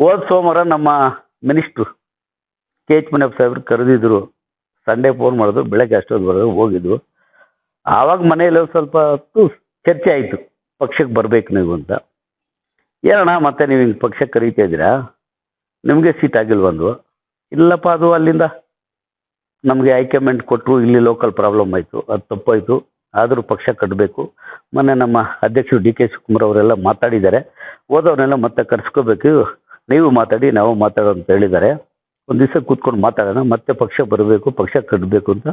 ಹೋದ ಸೋಮವಾರ ನಮ್ಮ ಮಿನಿಸ್ಟ್ರು ಕೆ ಎಚ್ ಮುನಿಯಪ್ಪ ಸಾಹೇಬ್ರು ಕರೆದಿದ್ರು. ಸಂಡೇ ಫೋನ್ ಮಾಡಿದ್ರು, ಬೆಳಗ್ಗೆ ಅಷ್ಟೊತ್ತು ಬರೋದು ಹೋಗಿದ್ವು ಆವಾಗ ಮನೆಯಲ್ಲಿ ಸ್ವಲ್ಪ ಹೊತ್ತು ಚರ್ಚೆ ಆಯಿತು. ಪಕ್ಷಕ್ಕೆ ಬರಬೇಕು ನೀವು ಅಂತ. ಏನಣ್ಣ, ಮತ್ತೆ ನೀವು ಹಿಂಗೆ ಪಕ್ಷಕ್ಕೆ ಕರೀತಾ ಇದ್ದೀರಾ? ನಿಮಗೆ ಸೀಟ್ ಆಗಿಲ್ವಂದು ಇಲ್ಲಪ್ಪ, ಅದು ಅಲ್ಲಿಂದ. ನಮಗೆ ಹೈಕಮಾಂಡ್ ಕೊಟ್ಟರು ಇಲ್ಲಿ ಲೋಕಲ್ ಪ್ರಾಬ್ಲಮ್ ಆಯಿತು, ಅದು ತಪ್ಪಾಯಿತು. ಆದರೂ ಪಕ್ಷ ಕಟ್ಟಬೇಕು ಮೊನ್ನೆ ನಮ್ಮ ಅಧ್ಯಕ್ಷರು ಡಿ ಕೆ ಶಿವಕುಮಾರ್ ಅವರೆಲ್ಲ ಮಾತಾಡಿದ್ದಾರೆ. ಹೋದವ್ರನ್ನೆಲ್ಲ ಮತ್ತೆ ಕರೆಸ್ಕೋಬೇಕು. ನೀವು ಮಾತಾಡಿ, ನಾವು ಮಾತಾಡೋ ಅಂತ ಹೇಳಿದ್ದಾರೆ. ಒಂದು ದಿವಸ ಕೂತ್ಕೊಂಡು ಮಾತಾಡೋಣ, ಮತ್ತೆ ಪಕ್ಷ ಬರಬೇಕು, ಪಕ್ಷ ಕಟ್ಟಬೇಕು ಅಂತ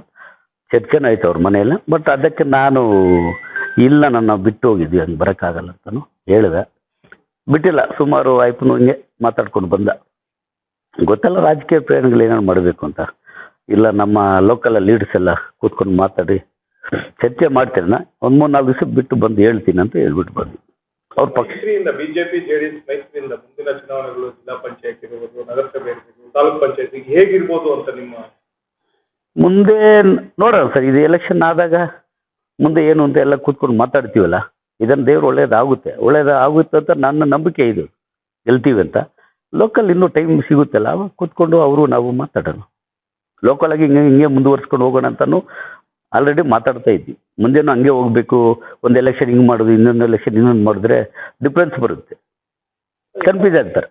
ಚರ್ಚೆನೂ ಆಯ್ತು ಅವ್ರ ಮನೆಯಲ್ಲಿ. ಬಟ್ ಅದಕ್ಕೆ ನಾನು, ಇಲ್ಲ ನನ್ನ ಬಿಟ್ಟು ಹೋಗಿದ್ವಿ ಹಂಗೆ ಬರೋಕ್ಕಾಗಲ್ಲ ಅಂತಲೂ ಹೇಳಿದೆ. ಬಿಟ್ಟಿಲ್ಲ, ಸುಮಾರು ಆಯ್ತು ಹಿಂಗೆ ಮಾತಾಡ್ಕೊಂಡು ಬಂದ. ಗೊತ್ತಲ್ಲ, ರಾಜಕೀಯ ಪ್ರಯಾಣಗಳು ಏನಾದ್ರು ಮಾಡಬೇಕು ಅಂತ. ಇಲ್ಲ, ನಮ್ಮ ಲೋಕಲ್ ಲೀಡರ್ಸ್ ಎಲ್ಲ ಕೂತ್ಕೊಂಡು ಮಾತಾಡಿ, ಚರ್ಚೆ ಮಾಡ್ತೀರಣ್ಣ ಒಂದು ಮೂರು ನಾಲ್ಕು ದಿವಸ ಬಿಟ್ಟು ಬಂದು ಹೇಳ್ತೀನಿ ಅಂತ ಹೇಳ್ಬಿಟ್ಟು ಬಂದ್ವಿ. ಅವ್ರ ಪಕ್ಷ ಮೈತ್ರಿಯಿಂದ ಬಿಜೆಪಿ ಜೆಡಿಎಸ್ ಮೈತ್ರಿಯಿಂದ ಮುಂದಿನ ಚುನಾವಣೆಗಳು ಜಿಲ್ಲಾ ಪಂಚಾಯತ್ ಇರ್ಬೋದು ನಗರಸಭೆ ಇರ್ಬೋದು ತಾಲೂಕ್ ಪಂಚಾಯತ್ ಹೇಗಿರ್ಬೋದು ಅಂತ ನಿಮ್ಮ ಮುಂದೆ ನೋಡೋಣ ಸರ್ ಇದು ಎಲೆಕ್ಷನ್ ಆದಾಗ ಮುಂದೆ ಏನು ಅಂತ ಎಲ್ಲ ಕೂತ್ಕೊಂಡು ಮಾತಾಡ್ತೀವಲ್ಲ ಇದನ್ನು ದೇವ್ರು ಒಳ್ಳೇದಾಗುತ್ತೆ ಒಳ್ಳೇದಾಗುತ್ತೆ ಅಂತ ನನ್ನ ನಂಬಿಕೆ ಇದು ಗೆಲ್ತೀವಿ ಅಂತ. ಲೋಕಲ್ ಇನ್ನೂ ಟೈಮ್ ಸಿಗುತ್ತಲ್ಲ ಅವಾಗ ಕೂತ್ಕೊಂಡು ಅವರು ನಾವು ಮಾತಾಡೋಣ. ಲೋಕಲ್ ಆಗಿ ಹಿಂಗೆ ಹಿಂಗೆ ಮುಂದುವರ್ಸ್ಕೊಂಡು ಹೋಗೋಣ ಅಂತಲೂ ಆಲ್ರೆಡಿ ಮಾತಾಡ್ತಾ ಇದ್ವಿ. ಮುಂದೇನು ಹಂಗೆ ಹೋಗಬೇಕು ಒಂದು ಎಲೆಕ್ಷನ್ ಹಿಂಗೆ ಮಾಡೋದು ಇನ್ನೊಂದು ಎಲೆಕ್ಷನ್ ಇನ್ನೊಂದು ಮಾಡಿದ್ರೆ ಡಿಫ್ರೆನ್ಸ್ ಬರುತ್ತೆ. ಕನ್ಫ್ಯೂಸ್ ಆಗ್ತಾರೆ.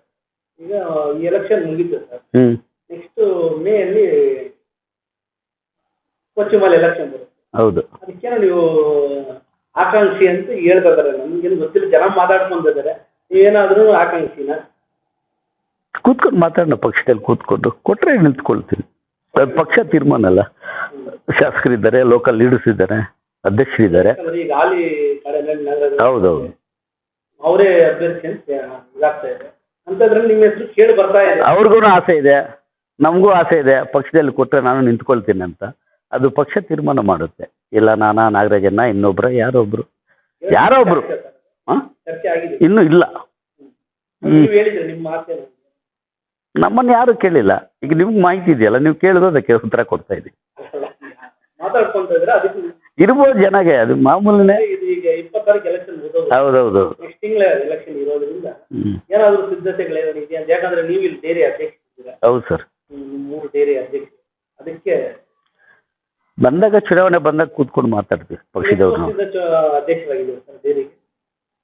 ಈಗ ಈ ಎಲೆಕ್ಷನ್ ಮುಗೀತು ಸರ್. ಹ್ಞೂ ನೆಕ್ಸ್ಟ್ ಮೇ ಅಲ್ಲಿ ಪಶ್ಚಿಮಲ್ಲಿ ಎಲೆಕ್ಷನ್ ಬರುತ್ತೆ. ಹೌದು. ಅದಕ್ಕೇನೋ ನೀವು ಆಕಾಂಕ್ಷಿ ಅಂತ ಹೇಳ್ತಾ ಇದಾರೆ ನಮ್ಗೇನು ಗೊತ್ತಿಲ್ಲ. ಜನ ಮಾತಾಡ್ಕೊಂಡಿದ್ದಾರೆ ನೀವೇನಾದ್ರೂ ಆಕಾಂಕ್ಷಿನ? ಕೂತ್ಕೊಂಡು ಮಾತಾಡೋಣ ಪಕ್ಷದಲ್ಲಿ ಕೂತ್ಕೊಂಡು. ಕೊಟ್ಟರೆ ನಿಂತ್ಕೊಳ್ತೀನಿ. ಅದು ಪಕ್ಷ ತೀರ್ಮಾನ ಅಲ್ಲ. ಶಾಸಕರಿದ್ದಾರೆ ಲೋಕಲ್ ಲೀಡರ್ಸ್ ಇದ್ದಾರೆ ಅಧ್ಯಕ್ಷರಿದ್ದಾರೆ. ಯಾಕಂದ್ರೆ ಈಗ ಹಾಲಿ ಕಡೆಯಲ್ಲಿ ನಗರದ ಹೌದೌದು. ಅವರೇ ಅಭ್ಯರ್ಥಿ ಅಂತ ಇದಾಗ್ತಾ ಇದೆ. ಅಂತದ್ರಲ್ಲಿ ನಿಮ್ಮ ಹೆಸರು ಕೇಳಿ ಬರ್ತಾ ಇದೆ. ಅವ್ರಿಗೂ ಆಸೆ ಇದೆ ನಮಗೂ ಆಸೆ ಇದೆ ಪಕ್ಷದಲ್ಲಿ ಕೊಟ್ಟರೆ ನಾನು ನಿಂತ್ಕೊಳ್ತೀನಿ ಅಂತ. ಅದು ಪಕ್ಷ ತೀರ್ಮಾನ ಮಾಡುತ್ತೆ. ಇಲ್ಲ ನಾನಾ ನಾಗರಾಜನ್ನ ಇನ್ನೊಬ್ಬರ ಯಾರೊಬ್ರು? ಯಾರೋ ಒಬ್ರು ಹಾಂ? ಚರ್ಚೆ ಆಗಿದೆ. ಇನ್ನೂ ಇಲ್ಲ. ನೀವು ಹೇಳಿದ್ರಿ ನಿಮ್ಮ ಆಸೆ ನಮ್ಮನ್ನು ಯಾರು ಕೇಳಿಲ್ಲ. ಈಗ ನಿಮ್ಗೆ ಮಾಹಿತಿ ಇದೆಯಲ್ಲ ನೀವು ಕೇಳಿದ್ರೆ ಅದಕ್ಕೆ ಉತ್ತರ ಕೊಡ್ತಾ ಇದ್ದೀವಿ ಮಾತಾಡ್ಕೊಂತ ಇದ್ರೆ ಅದಕ್ಕೆ ಇರ್ಬೋದು ಜನಗೆ ಅದು ಮಾಮೂಲಿನೇ. ಇದು ಈಗ ಇಪ್ಪತ್ತಾರಕ್ಕೆ ಎಲೆಕ್ಷನ್ ಮುಗಿದೋದು ಹೌದು ನೆಕ್ಸ್ಟ್ ತಿಂಗಳ ಎಲೆಕ್ಷನ್ ಇರೋದ್ರಿಂದ ಹ್ಞೂ ಏನಾದರೂ ಸಿದ್ಧತೆಗಳೇನಾದ್ರು ಇದೆಯಾ? ಅಂತ ಯಾಕಂದ್ರೆ ನೀವು ಇಲ್ಲಿ ಡೇರಿ ಅಧ್ಯಕ್ಷ ಹೌದು ಸರ್. ಮೂರು ಡೇರಿ ಅಧ್ಯಕ್ಷ ಅದಕ್ಕೆ ಬಂದಾಗ ಚುನಾವಣೆ ಬಂದಾಗ ಕೂತ್ಕೊಂಡು ಮಾತಾಡ್ತೀವಿ ಪಕ್ಷದವ್ರು ನಾವು. ಅಧ್ಯಕ್ಷರಾಗಿದ್ದೀರಾ ಸರ್ ಡೈರಿಗೆ